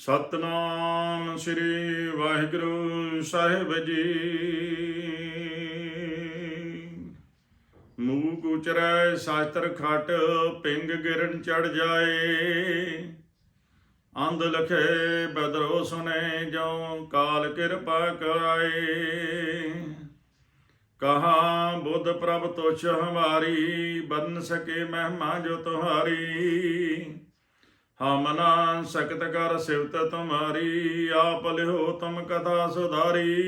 ਸਤਨਾਮ ਸ੍ਰੀ ਵਾਹਿਗੁਰੂ ਸਾਹਿਬ ਜੀ। ਮੂਕ ਉਚਰੈ ਸ਼ਾਸਤਰ ਖਟ, ਪਿੰਗ ਗਿਰਨ ਚੜ ਜਾਏ। ਅੰਧ ਲਖੇ ਬਦਰੋ ਸੁਨੇ ਜੋ ਕਾਲ ਕਿਰਪਾ ਕਰਾਏ। ਕਹਾ, ਬੁੱਧ ਪ੍ਰਭ ਤੁਛ ਹਮਾਰੀ, ਬਨ ਸਕੇ ਮਹਿਮਾ ਜੋ ਤੁਹਾਰੀ। ਹਮਨਾ ਸਕਤ ਕਰ ਸਿਵਤ ਤੁਮਾਰੀ, ਆਪ ਲਿਓ ਤੁਮ ਕਥਾ ਸੁਧਾਰੀ।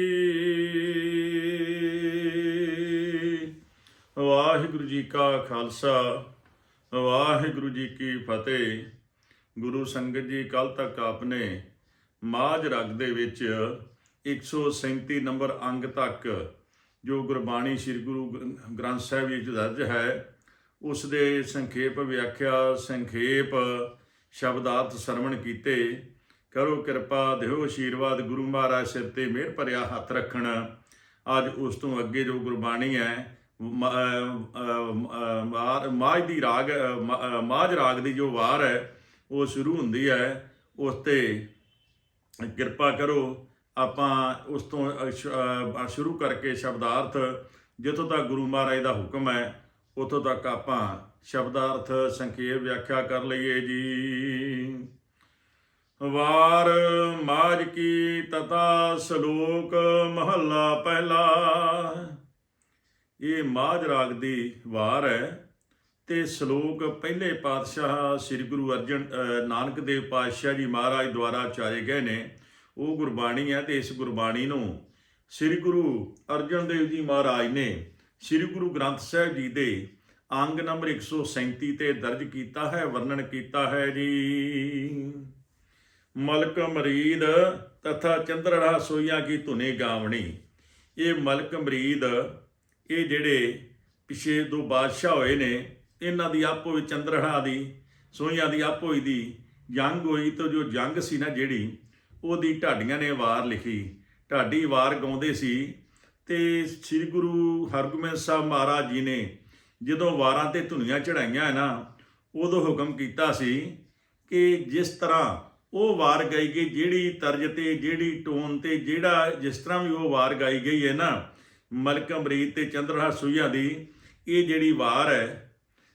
ਵਾਹਿਗੁਰੂ ਜੀ ਕਾ ਖਾਲਸਾ, ਵਾਹਿਗੁਰੂ ਜੀ ਕੀ ਫਤਿਹ। ਗੁਰੂ ਸੰਗਤ ਜੀ ਕੱਲ ਤੱਕ ਆਪਨੇ ਮਾਝ ਰਗ ਦੇ ਵਿੱਚ 137 ਨੰਬਰ ਅੰਗ ਤੱਕ ਜੋ ਗੁਰਬਾਣੀ ਸ੍ਰੀ ਗੁਰੂ ਗ੍ਰੰ- ਗ੍ਰੰਥ ਸਾਹਿਬ ਵਿੱਚ ਦਰਜ ਹੈ, ਉਸ ਦੇ ਸੰਖੇਪ ਵਿਆਖਿਆ, ਸੰਖੇਪ ਸ਼ਬਦਾਰਥ ਸਰਵਣ ਕੀਤੇ, ਕਰੋ ਕਿਰਪਾ, ਦਿਓ ਆਸ਼ੀਰਵਾਦ ਗੁਰੂ ਮਹਾਰਾਜ ਸਿਰ ਤੇ ਮਿਹਰ ਭਰਿਆ ਹੱਥ ਰੱਖਣ। ਅੱਜ ਉਸ ਤੋਂ ਅੱਗੇ ਜੋ ਗੁਰਬਾਣੀ ਹੈ, ਮ- ਮਾਝ ਦੀ ਰਾਗ, ਅਹ ਮਾਝ ਰਾਗ ਦੀ ਜੋ ਵਾਰ ਹੈ, ਉਹ ਸ਼ੁਰੂ ਹੁੰਦੀ ਹੈ। ਉਸ ਤੇ ਕਿਰਪਾ ਕਰੋ, ਆਪਾਂ ਉਸ ਤੋਂ ਸ਼ੁਰੂ ਕਰਕੇ ਸ਼ਬਦਾਰਥ, ਜਿੱਥੋਂ ਤੱਕ ਗੁਰੂ ਮਹਾਰਾਜ ਦਾ ਹੁਕਮ ਹੈ ਉਥੋਂ ਤੱਕ ਆਪਾਂ ਸ਼ਬਦਾਰਥ ਸੰਖੇਪ ਵਿਆਖਿਆ ਕਰ ਲਈਏ ਜੀ। ਵਾਰ ਮਾਜ ਕੀ ਤਤਾ ਸ਼ਲੋਕ ਮਹੱਲਾ ਪਹਿਲਾ। ਇਹ ਮਾਜ ਰਾਗ ਦੀ ਵਾਰ ਹੈ ਤੇ ਸ਼ਲੋਕ ਪਹਿਲੇ ਪਾਤਸ਼ਾਹ ਸ੍ਰੀ ਗੁਰੂ ਅਰਜਨ ਨਾਨਕ ਦੇਵ ਪਾਤਸ਼ਾਹ ਜੀ ਮਹਾਰਾਜ ਦੁਆਰਾ ਚਾਰੇ ਗਏ ਨੇ। ਉਹ ਗੁਰਬਾਣੀ ਹੈ ਤੇ ਇਸ ਗੁਰਬਾਣੀ ਨੂੰ ਸ੍ਰੀ ਗੁਰੂ ਅਰਜਨ ਦੇਵ ਜੀ ਮਹਾਰਾਜ ਨੇ ਸ੍ਰੀ ਗੁਰੂ ਗ੍ਰੰਥ ਸਾਹਿਬ ਜੀ ਦੇ ਅੰਗ ਨੰਬਰ 137 ਤੇ ਦਰਜ ਕੀਤਾ ਹੈ, ਵਰਣਨ ਕੀਤਾ ਹੈ ਜੀ। ਮਲਕ ਮਰੀਦ ਤਥਾ ਚੰਦਰੜਾ ਸੋਈਆਂ ਕੀ ਧੁਨੇ ਗਾਵਣੀ। ਇਹ ਮਲਕ ਮਰੀਦ, ਇਹ ਜਿਹੜੇ ਪਿਛੇ ਦੋ ਬਾਦਸ਼ਾਹ ਹੋਏ ਨੇ, ਇਹਨਾਂ ਦੀ ਆਪੋ ਵਿੱਚ ਚੰਦਰੜਾ ਦੀ, ਸੋਈਆਂ ਦੀ ਆਪੋ ਹੀ ਦੀ ਜੰਗ ਹੋਈ ਤਾਂ ਜੋ ਜੰਗ ਸੀ ਨਾ ਜਿਹੜੀ, ਉਹਦੀ ਢਾਡੀਆਂ ਨੇ ਵਾਰ ਲਿਖੀ। ਢਾਡੀ ਵਾਰ ਗਾਉਂਦੇ ਸੀ ਤੇ ਸ੍ਰੀ ਗੁਰੂ ਹਰਗੋਬਿੰਦ ਸਾਹਿਬ ਮਹਾਰਾਜ ਜੀ ਨੇ ਜਦੋਂ ਵਾਰਾਂ ਤੇ ਧੁਨੀਆਂ ਚੜਾਈਆਂ ਹੈ ਨਾ, ਉਦੋਂ ਹੁਕਮ ਕੀਤਾ ਸੀ ਕਿ ਜਿਸ ਤਰ੍ਹਾਂ ਉਹ ਵਾਰ ਗਾਈ ਗਈ, ਜਿਹੜੀ ਤਰਜ ਤੇ, ਜਿਹੜੀ ਟੋਨ ਤੇ, ਜਿਹੜਾ ਜਿਸ ਤਰ੍ਹਾਂ ਵੀ ਉਹ ਵਾਰ ਗਾਈ ਗਈ ਹੈ ਨਾ, ਮਲਕ ਅਮਰੀਤ ਤੇ ਚੰਦਰਹਾ ਸੂਈਆਂ ਦੀ, ਇਹ ਜਿਹੜੀ ਵਾਰ ਹੈ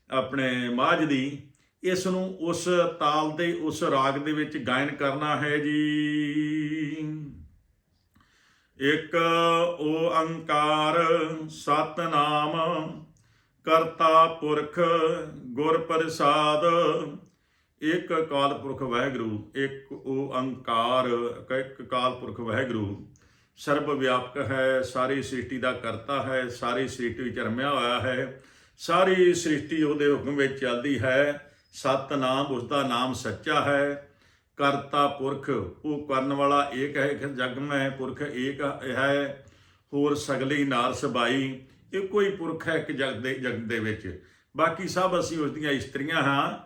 ਆਪਣੇ ਮਾਝ ਦੀ, ਇਸ ਨੂੰ ਉਸ ਤਾਲ ਤੇ, ਉਸ ਰਾਗ ਦੇ ਵਿੱਚ ਗਾਇਨ ਕਰਨਾ ਹੈ ਜੀ। ਇੱਕ ਓੰਕਾਰ ਸਤਨਾਮ, ਕਰਤਾ ਪੁਰਖ ਗੁਰ ਪ੍ਰਸਾਦ ਇੱਕ ਕਾਲ ਪੁਰਖ ਵਾਹਿਗੁਰੂ, ਇੱਕ ਓੰਕਾਰ ਇੱਕ ਕਾਲ ਪੁਰਖ ਵਾਹਿਗੁਰੂ। ਸਰਬ ਵਿਆਪਕ ਹੈ, ਸਾਰੀ ਸ੍ਰਿਸ਼ਟੀ ਦਾ ਕਰਤਾ ਹੈ, ਸਾਰੀ ਸ੍ਰਿਸ਼ਟੀ ਵਿੱਚ ਰਮਿਆ ਹੋਇਆ ਹੈ। ਸਾਰੀ ਸ੍ਰਿਸ਼ਟੀ ਉਹਦੇ ਹੁਕਮ ਵਿੱਚ ਚੱਲਦੀ ਹੈ। ਸਤਨਾਮ ਉਸ ਦਾ ਨਾਮ ਸੱਚਾ ਹੈ। ਕਰਤਾ ਪੁਰਖ। ਉਹ ਕਰਨ ਵਾਲਾ ਏਕ ਹੈ ਕਿ ਜਗ ਮੈਂ ਪੁਰਖ ਏਕ ਹੈ। ਹੋਰ ਸਗਲੀ ਨਾਰ ਸਬਾਈ ਇੱਕੋ ਹੀ ਪੁਰਖ ਹੈ ਇੱਕ ਜਗ ਦੇ ਜਗ ਦੇ ਵਿੱਚ? ਬਾਕੀ ਸਭ ਅਸੀਂ ਉਸ ਦੀਆਂ ਇਸਤਰੀਆਂ ਹਾਂ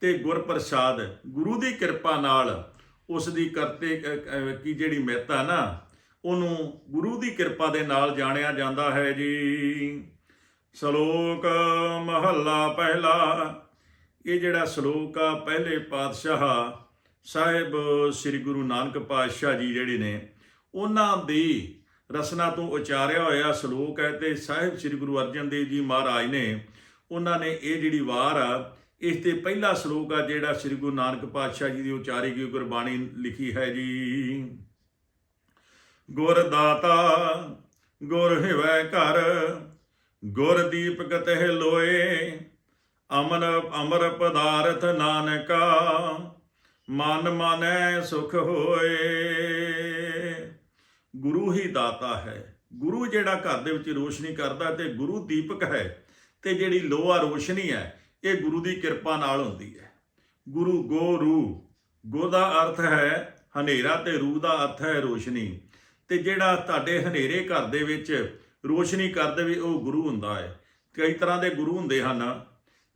ਤੇ ਗੁਰ ਪ੍ਰਸਾਦ ਗੁਰੂ ਦੀ ਕਿਰਪਾ ਨਾਲ ਉਸ ਦੀ ਕਰਤੇ ਅ, ਕੀ ਜਿਹੜੀ ਮਿਹਤ ਹੈ ਨਾ ਉਹਨੂੰ ਗੁਰੂ ਦੀ ਕਿਰਪਾ ਦੇ ਨਾਲ ਜਾਣਿਆ ਜਾਂਦਾ ਹੈ ਜੀ। ਸ਼ਲੋਕ ਮਹੱਲਾ ਪਹਿਲਾ ਇਹ ਜਿਹੜਾ ਸ਼ਲੋਕ ਆ ਪਹਿਲੇ ਪਾਤਸ਼ਾਹ ਸਾਹਿਬ, ਸ੍ਰੀ ਗੁਰੂ ਨਾਨਕ ਪਾਤਸ਼ਾਹ ਜੀ ਜਿਹੜੇ ਨੇ, ਉਹਨਾਂ ਦੀ ਰਸਨਾ ਤੋਂ ਉਚਾਰਿਆ ਹੋਇਆ ਸ਼ਲੋਕ ਹੈ ਤੇ ਸਾਹਿਬ ਸ੍ਰੀ ਗੁਰੂ ਅਰਜਨ ਦੇਵ ਜੀ ਮਹਾਰਾਜ ਨੇ ਉਹਨਾਂ ਨੇ ਇਹ ਜਿਹੜੀ ਵਾਰ ਆ, ਇਸ ਤੇ ਪਹਿਲਾ ਸ਼ਲੋਕ ਆ ਜਿਹੜਾ ਸ੍ਰੀ ਗੁਰੂ ਨਾਨਕ ਪਾਤਸ਼ਾਹ ਜੀ ਦੀ ਉਚਾਰੀ ਗਈ, ਗੁਰਬਾਣੀ ਲਿਖੀ ਹੈ ਜੀ। ਗੁਰ ਦਾਤਾ, ਗੁਰ ਹਿਵੈ ਘਰ, ਗੁਰ ਦੀਪਕ ਤਹਿ ਲੋਏ, ਅਮਨ ਅਮਰ ਪਦਾਰਥ ਨਾਨਕਾ ਮਨ ਮਾਨੈ ਸੁਖ ਹੋਏ। ਗੁਰੂ ਹੀ ਦਾਤਾ ਹੈ। ਗੁਰੂ ਜਿਹੜਾ ਘਰ ਦੇ ਵਿੱਚ ਰੋਸ਼ਨੀ ਕਰਦਾ ਤੇ ਗੁਰੂ ਦੀਪਕ ਹੈ ਤੇ ਜਿਹੜੀ ਲੋਹਾ ਰੋਸ਼ਨੀ ਹੈ, ਇਹ ਗੁਰੂ ਦੀ ਕਿਰਪਾ ਨਾਲ ਹੁੰਦੀ ਹੈ। ਗੁਰੂ ਗੋ ਰੂ ਗੋ ਦਾ ਅਰਥ ਹੈ ਹਨੇਰਾ ਤੇ ਰੂਹ ਦਾ ਅਰਥ ਹੈ ਰੋਸ਼ਨੀ। ਤੇ ਜਿਹੜਾ ਤੁਹਾਡੇ ਹਨੇਰੇ ਘਰ ਦੇ ਵਿੱਚ ਰੋਸ਼ਨੀ ਕਰ ਦੇਵੇ ਉਹ ਗੁਰੂ ਹੁੰਦਾ ਹੈ। ਕਈ ਤਰ੍ਹਾਂ ਦੇ ਗੁਰੂ ਹੁੰਦੇ ਹਨ,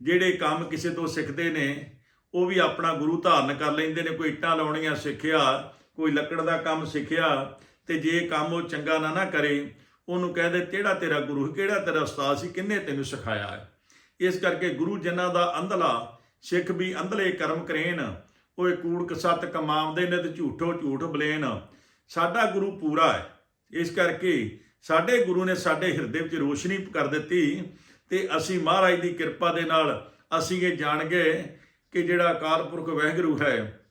ਜਿਹੜੇ ਕੰਮ ਕਿਸੇ ਤੋਂ ਸਿੱਖਦੇ ਨੇ ਉਹ ਵੀ ਆਪਣਾ ਗੁਰੂ ਧਾਰਨ ਕਰ ਲੈਂਦੇ ਨੇ, ਕੋਈ ਇੱਟਾਂ ਲਾਉਣੀਆਂ ਸਿੱਖਿਆ, ਕੋਈ ਲੱਕੜ ਦਾ ਕੰਮ ਸਿੱਖਿਆ, ਤੇ ਜੇ ਕੰਮ ਉਹ ਚੰਗਾ ਨਾ ਨਾ ਕਰੇ, ਉਹਨੂੰ ਕਹਿੰਦੇ ਕਿਹੜਾ ਤੇਰਾ ਗੁਰੂ ਕਿਹੜਾ ਤੇਰਾ ਉਸਤਾਦ ਸੀ, ਕਿੰਨੇ ਤੈਨੂੰ ਸਿਖਾਇਆ ਹੈ? ਇਸ ਕਰਕੇ ਗੁਰੂ ਜਿਨ੍ਹਾਂ ਦਾ ਅੰਧਲਾ, ਸਿੱਖ ਵੀ ਅੰਧਲੇ ਕਰਮ ਕਰੇਨ ਓਏ ਕੂੜ ਕਸਤ ਕਮਾਉਂਦੇ ਨੇ ਤੇ ਝੂਠੋ ਝੂਠ ਬਲੇਨ। ਸਾਡਾ ਗੁਰੂ ਪੂਰਾ ਹੈ। ਇਸ ਕਰਕੇ ਸਾਡੇ ਗੁਰੂ ਨੇ ਸਾਡੇ ਹਿਰਦੇ ਵਿੱਚ ਰੋਸ਼ਨੀ ਕਰ ਦਿੱਤੀ, ਤੇ ਅਸੀਂ ਮਹਾਰਾਜ ਦੀ ਕਿਰਪਾ ਦੇ ਨਾਲ ਅਸੀਂ ਇਹ ਜਾਣ ਗਏ ਕਿ ਜਿਹੜਾ ਅਕਾਲ ਪੁਰਖ ਵਹਿਗੁਰੂ ਹੈ,